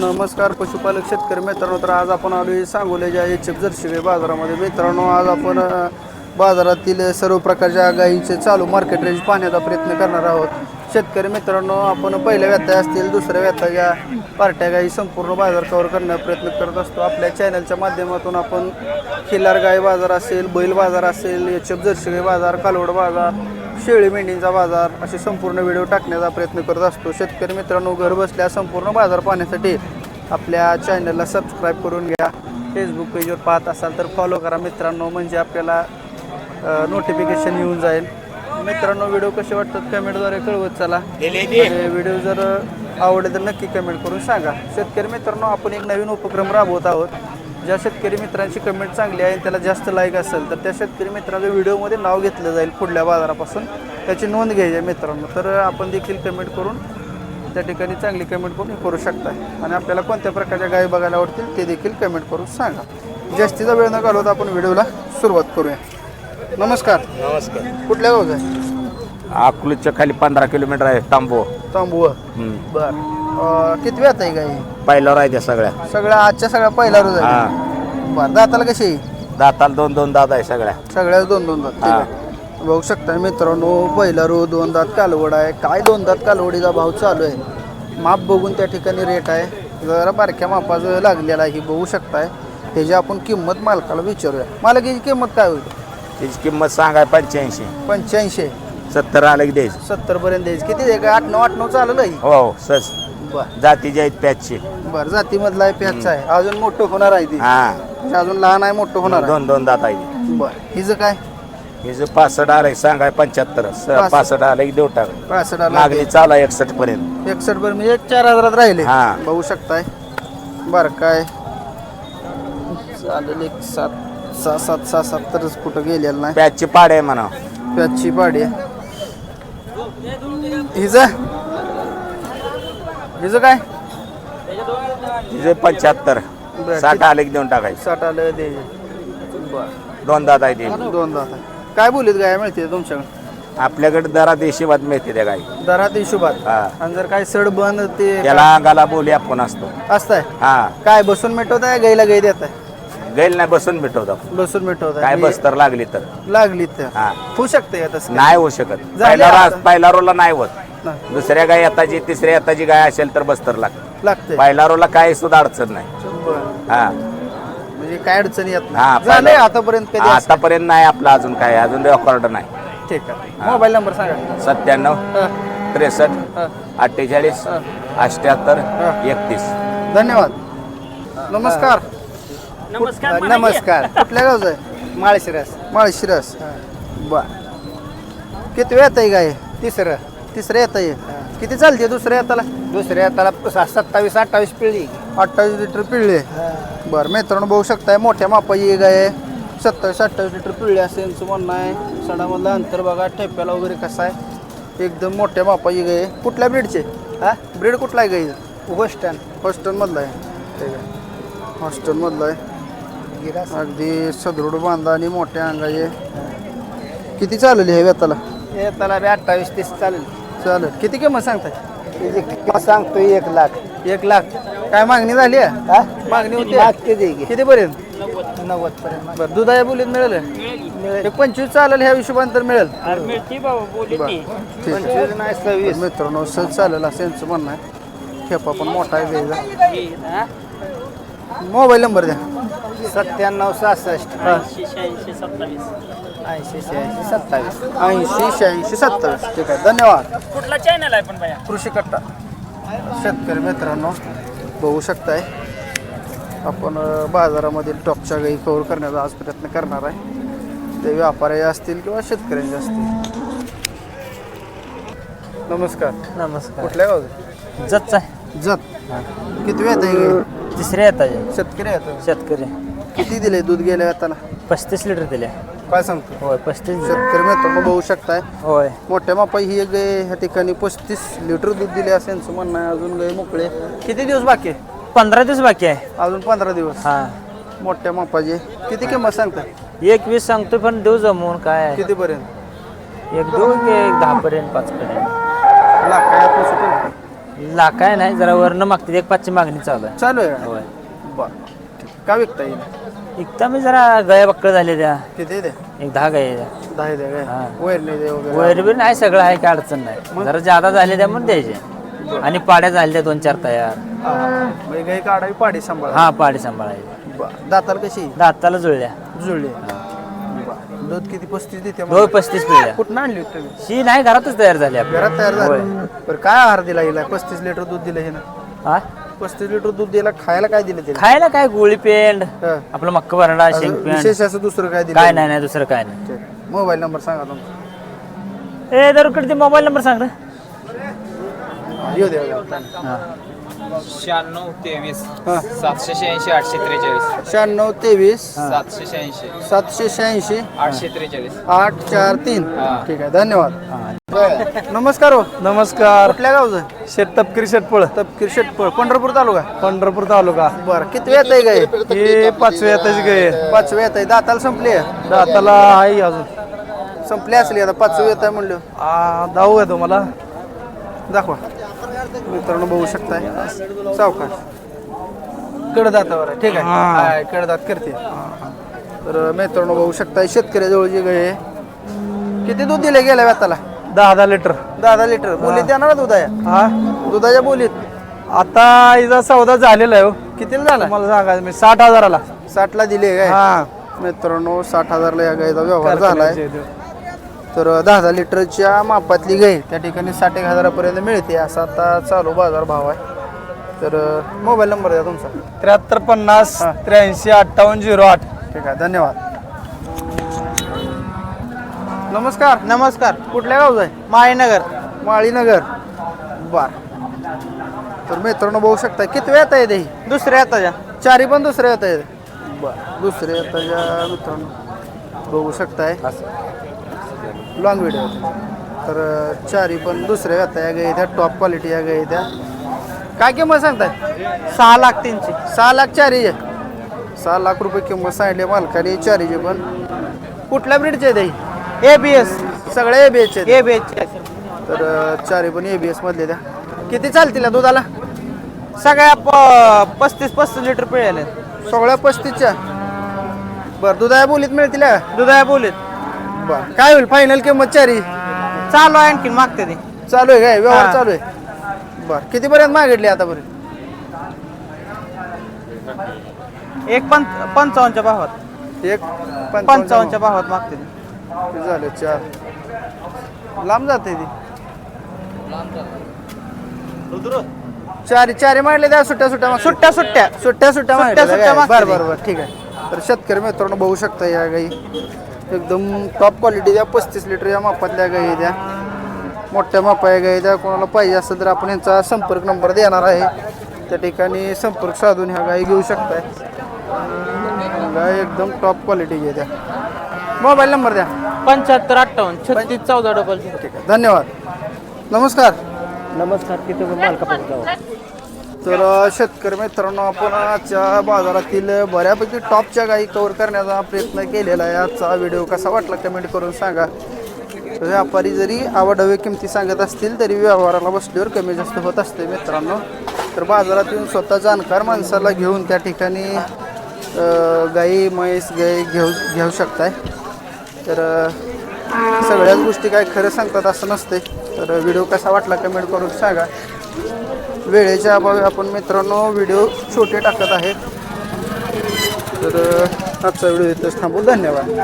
नमस्कार पशुपालक शेतकरी मित्रांनो तर आज आपण आलो हे सांगोल्याच्या एच एफ जर्शी बाजारामध्ये. मित्रांनो आज आपण बाजारातील सर्व प्रकारच्या गायींचे चालू मार्केट रेंज पाहण्याचा प्रयत्न करणार आहोत. शेतकरी मित्रांनो आपण पहिल्या व्यथा असतील दुसऱ्या व्यथाच्या पार्ट्या गाई संपूर्ण बाजार कव्हर करण्याचा प्रयत्न करत असतो. आपल्या चॅनलच्या माध्यमातून आपण खिल्लार गाई बाजार असेल बैल बाजार असेल एच एफ जर्सी गाई बाजार कालवड बाजार शेळी मेंढींचा बाजार असे संपूर्ण व्हिडिओ टाकण्याचा प्रयत्न करत असतो. शेतकरी मित्रांनो घर बसल्या संपूर्ण बाजार पाहण्यासाठी आपल्या चॅनलला सबस्क्राईब करून घ्या. फेसबुक पेजवर पाहत असाल तर फॉलो करा मित्रांनो म्हणजे आपल्याला नोटिफिकेशन येऊन जाईल. मित्रांनो व्हिडिओ कसे वाटतात कमेंटद्वारे कळवत चला. व्हिडिओ जर आवडले तर नक्की कमेंट करून सांगा. शेतकरी मित्रांनो आपण एक नवीन उपक्रम राबवत आहोत. ज्या शेतकरी मित्रांची कमेंट चांगली आहे आणि त्याला जास्त लाईक असेल तर त्या शेतकरी मित्राचं व्हिडिओमध्ये नाव घेतलं जाईल पुढल्या बाजारापासून. त्याची नोंद घ्यायची आहे मित्रांनो. तर आपण देखील कमेंट करून त्या ठिकाणी चांगली कमेंट करून हे करू शकता. आणि आपल्याला कोणत्या प्रकारच्या गायी बघायला आवडतील ते देखील कमेंट करून सांगा. जास्तीचा वेळ न घालवता आपण व्हिडिओला सुरुवात करूया. नमस्कार. नमस्कार. कुठल्या गावचा आहे? अकलूजच्या खाली पंधरा किलोमीटर आहे तांबू. तांबुव बर. किती वेळ आहे गाई? पहिल्यावर आहे त्या सगळ्या. सगळ्या आजच्या सगळ्या पहिला रोज आहे. हा. बरं दाताला कशी आहे? दाताला दोन दोन दात आहे सगळ्या. सगळ्याच दोन दोन दात. ठीक हा. आहे. बघू शकता मित्रांनो पहिला रो दोन दात कालवड आहे. काय दोन दात कालवडीचा भाव चालू आहे? माप बघून त्या ठिकाणी रेट आहे. जरा बारक्या मापाचं लागलेला आहे ही बघू शकताय. त्याची आपण किंमत मालकाला विचारूया. मला याची किंमत काय होईल? त्याची किंमत सांगाय पंच्याऐंशी. पंच्याऐंशी. सत्तर आलं की द्यायचं. सत्तर पर्यंत द्यायची. किती आहे का आठ नऊ आठ नऊ चाललं आहे हो हो सस बरं. जातीच्या आहेत पॅचचे. बरं जातीमधला आहे प्याचा आहे. अजून मोठं होणार आहे ती. हा. म्हणजे अजून लहान आहे मोठं होणार आहे. दोन दोन दात आहे बरं. हिचं काय? हिचं पासष्ट आलं सांगाय पंच्याहत्तर. पासष्ट. आलं की देऊ टाक पासष्ट आलं मागणी चालू आहे एकसष्ट पर्यंत. एकसष्ट बर म्हणजे एक चार हजारात राहिले. हा. बघू शकताय. बरं काय? चालेल एक सात. सहा सात सहा सात तरच कुठं गेलेलं नाही. पॅचची पाड आहे म्हणा. प्याची पाडी आहे. हिचं? हिचं काय? हिचं पंच्याहत्तर. बरं, साठ आलं की देऊन टाकायचं. साठ आलं दे. बर. दोन दात आहे ते. दोन दात आहे. काय बोलीत गाय? मिळते तुमच्याकडे? आपल्याकडे दरा देशी बात मिळते त्या गाई. दरात हिशोबात. हा. आणि जर काय सड बंद ते त्याला अंगाला बोली आपण असतो. असताय. हा. काय बसून मिटवताय गाईला गाई देताय? गैल नाही बसून भेटवतो बसून मिटवताय काय म्हणजे बस तर लागली तर. लागली तर. हा. होऊ शकते का तसं नाही होऊ शकत. झाले पहिला आता. रा- पहिला रोला नाही होत. नाही. दुसऱ्या गाय येताची तिसऱ्या येताची गाय असेल तर बस्तर लागत. लागते पहिला रोला काही सुद्धा अडचण नाही. बरं. हा. म्हणजे काय अडचण येत हा, नाही झालंय पहिला- आतापर्यंत कधी असं? आतापर्यंत नाही आपलं अजून काय अजून रेकॉर्ड नाही. ठीक आहे. मोबाईल नंबर सांगा. सत्त्याण्णव हा, त्रेसष्ट हा. अठ्ठेचाळीस. अठ्याहत्तर हा. एकतीस. धन्यवाद. नमस्कार. नमस्कार नमस्कार. कुठल्या गावचं आहे? माळशिरस. माळशिरस. बर किती वेळ येत आहे गाय तिसरं तिसऱ्या येत आहे किती चालते दुसऱ्या येताला दुसऱ्या त्याला सत्तावीस अठ्ठावीस पिळली. अठ्ठावीस लिटर पिळले. बरं मित्रांनो बघू शकताय मोठ्या मापाची गाय आहे. सत्तावीस अठ्ठावीस लिटर पिळले असेल यांचं म्हणणं आहे. सडामधलं अंतर बघा ठेप्याला वगैरे कसं आहे. एकदम मोठ्या मापाची गाय आहे. कुठल्या ब्रीडचे? हा? ब्रीड कुठला आहे गाई? गोष्टन हॉस्टेलमधला आहे. ठीक आहे. हॉस्टेलमधला आहे. गिरास अगदी सदृढ बांधा आणि मोठ्या अंगाचे. किती चालली आहे व्यताला हे त्याला बी अठ्ठावीस तीस चालेल. चालेल. किती किंमत सांगताय? किंमत सांगतोय? एक लाख. एक लाख. काय मागणी झाली आहे? हा? मागणी होती. मागते दे की. किती पर्यंत? नव्वद पर्यंत. बरं दुधाया बोलीत मिळेल? एक पंचवीस चालेल ह्या हिशोबाने तर मिळेल. बरं, ठीक आहे. पंचवीस नाही सव्वीस. मित्रांनो सहज चालेल असं यांचं म्हणणं आहे. खेपा पण मोठा आहे मोबाईल नंबर द्या. सत्त्याण्णव सहासष्ट. हा. ऐंशी शहाऐंशी सत्तावीस. ऐंशी शहाऐंशी सत्तावीस. ठीक आहे धन्यवाद. कुठला चॅनल आहे पण बाया कृषी कट्टा. शेतकरी मित्रांनो बघू शकताय. आपण अ, बाजारामधील टॉपच्या गाई कव्हर करण्याचा आज प्रयत्न करणार आहे. ते व्यापारी असतील किंवा शेतकऱ्यांचे असतील. नमस्कार. नमस्कार. कुठल्या गावचे? जतच आहे. जत. किती वेळ आहे? तिसऱ्या येतात शेतकरी आहेत शेतकरी. किती दिले? दूध गेल्या येताना पस्तीस लिटर दिल्या काय सांगतो? होय पस्तीस शेतकरी मित्रांनो बघू शकताय. होय. मोठ्या मापाई ही एक गाय ह्या ठिकाणी पस्तीस लिटर दूध दिले असेल यांचं म्हणणं आहे. अजून गाय मोकळे. किती दिवस बाकी? आहे पंधरा दिवस बाकी आहे. अजून पंधरा दिवस. हा. मोठ्या मापाचे. किती किंमत सांगता एक वीस सांगतोय पण देऊ जमवून काय आहे? किती पर्यंत एक की एक दहा पर्यंत पाच पर्यंत सुटेल ला काय नाही जरा वरनं मागते एक पाचची मागणी चालू आहे. चालू आहे? का होय. बर. का विकता येईल एकदा मी जरा गया बक्कळ झाले त्या. किती एक दहा गाय द्या दहा काय हा. वैर नाही द्या वगैरे? वैर बी नाही सगळं आहे काय अडचण नाही. जरा जादा झाले त्या म्हणून द्यायचे. आणि पाड्या झाल्या दोन चार तयार. हा. म्हणजे काढावी पाडी सांभाळा. हा पाडी सांभाळायची. बरं. दाताला कशी? दाताला जुळल्या. जुळली. दूध किती? पस्तीस देते दोन पस्तीस पिढ्या कुठं आणली होती तुम्ही? शी नाही घरातच तयार झाली घरात तयार होय. झालं बरं काय आहार दिला हिला? पस्तीस लिटर दूध दिलं हे ना हा पस्तीस लिटर दूध दिला खायला काय दिलं खायला काय? गोळी पेंड हा. आपलं मक्क भरडा अजून शेंग पेंड. विशेष असं दुसरं काय दिलं काय नाही नाही दुसरं काय नाही. मोबाईल नंबर सांगा तुमचा. ए दरकडे ते मोबाईल नंबर सांग रे. हा, येऊ द्या येऊ द्या. हा. शहाण्णव तेवीस. हा. सातशे शहाऐंशी आठशे त्रेचाळीस. शहाण्णव तेवीस. सातशे शहाऐंशी. सातशे शहाऐंशी. आठशे त्रेचाळीस. आठ चार तीन. हा. ठीक आहे. धन्यवाद. नमस्कार हो. नमस्कार. कुठल्या गावचं? शेत तपकिरी शेटपळ. तपकीर शेटपळ. पंढरपूर तालुका? पंढरपूर तालुका. बरं. किती येत आहे गाय हे पाचव्या येताची गाय पाचवी येत आहे. दाताला संपली आहे? दाताला आहे अजून. संपली असली आता. पाचवी येत आहे म्हणलं. आ, दाऊ आहे तुम्हाला दाखवा. मित्रांनो बघू शकताय. सावकाश. कडदातावर आहे ठीक आहे. हा. हाय, कडदात करते. तर मित्रांनो बघू शकताय शेतकऱ्याजवळ जे गाय आहे किती दूध दिले गेल्या व्यताला दहा दहा लिटर. दहा दहा लिटर. बोलीत देणार ना दुधाया हा. दुधाच्या बोलीत? आता हिचा सौदा झालेला आहे हो. कितीला झाला? तुम्हाला सांगायचं मी साठ हजाराला. साठला दिले काय? हा. मित्रांनो साठ हजारला या गायचा व्यवहार झालाय. कारखान्याचे इथं. तर दहा दहा लिटरच्या मापातली गाय त्या ठिकाणी साठ एक हजारापर्यंत मिळते असा आता चालू बाजार भाव आहे. तर मोबाईल नंबर द्या तुमचा. त्र्याहत्तर पन्नास त्र्याऐंशी अठ्ठावन्न झिरो आठ. ठीक आहे धन्यवाद. नमस्कार. नमस्कार. कुठल्या गावचं आहे? माळीनगर. माळीनगर. बर. तर मित्रांनो बघू शकता किती वेळ येत आहे दुसऱ्या आताच्या चारी पण दुसऱ्या येत आहे बर. दुसऱ्या येताच्या मित्रांनो बघू शकताय. लॉंग व्हिडिओ तर चारी पण दुसऱ्या येता या गाई त्या टॉप क्वालिटी या गाई त्या. काय किंमत सांगताय? सहा लाख तीनशे. सहा लाख चारीचे सहा लाख रुपये किंमत सांगितली मालकाने चारीचे पण. कुठल्या ब्रीडचे ते ए बी एस सगळे A B H A B S तर चारी पण ए बी एस मधले त्या. किती चालतील दुधाला? सगळ्या प- पस्तीस पस्तीस लिटर पिळाले सगळ्या पस्तीसच्या? बरं दुधाया बोलीत मिळतील दुधाया बोलीत. बरं काय होईल? फायनल किंमत चारी चालू आहे आणखीन मागते ते. चालू आहे काय? व्यवहार हा. चालू आहे. बरं. कितीपर्यंत मागितली आतापर्यंत? एक पं पंचावन्नच्या भावात. एक पंचावन्नच्या भावात. मागते ते. ते झाले चार. लांब जाते ती. चारी चारी मांडले त्या सुट्ट्या सुट्ट्या मागच्या. सुट्ट्या सुट्ट्या. सुट्ट्या सुट्ट्या सुट्ट्या सुट्ट्या बरं बरं बरं. ठीक आहे. तर शेतकरी मित्रांनो बघू शकता या गाई. एकदम टॉप क्वालिटी द्या पस्तीस लिटर या मापातल्या गाई द्या. मोठ्या मापा या गाई द्या कोणाला पाहिजे असेल तर आपण यांचा संपर्क नंबर देणार आहे. त्या ठिकाणी संपर्क साधून ह्या गाई घेऊ शकताय. गाय एकदम टॉप क्वालिटी द्या. मोबाईल नंबर द्या. पंच्याहत्तर अठ्ठावन्न छत्तीस चौदा डबल ठीक आहे. धन्यवाद. नमस्कार. नमस्कार किती मालका तर शेतकरी मित्रांनो आपण आजच्या बाजारातील बऱ्यापैकी टॉपच्या गायी कवर करण्याचा प्रयत्न केलेला आहे. आजचा व्हिडिओ कसा वाटला कमेंट करून सांगा. व्यापारी जरी आवडवे किमती सांगत असतील तरी व्यवहाराला बसल्यावर कमी जास्त होत असते मित्रांनो. तर बाजारात येऊन स्वतः जाणकार माणसाला घेऊन त्या ठिकाणी गाई म्हैस गाई घेऊ घेऊ शकताय. तर सगळ्याच गोष्टी काय खरं सांगतात असं नसते. तर व्हिडिओ कसा वाटला कमेंट करून सांगा. वेळेच्या अभावी आपण मित्रांनो व्हिडिओ छोटे टाकत आहेत. तर आजचा व्हिडिओ इथंच थांबू. धन्यवाद.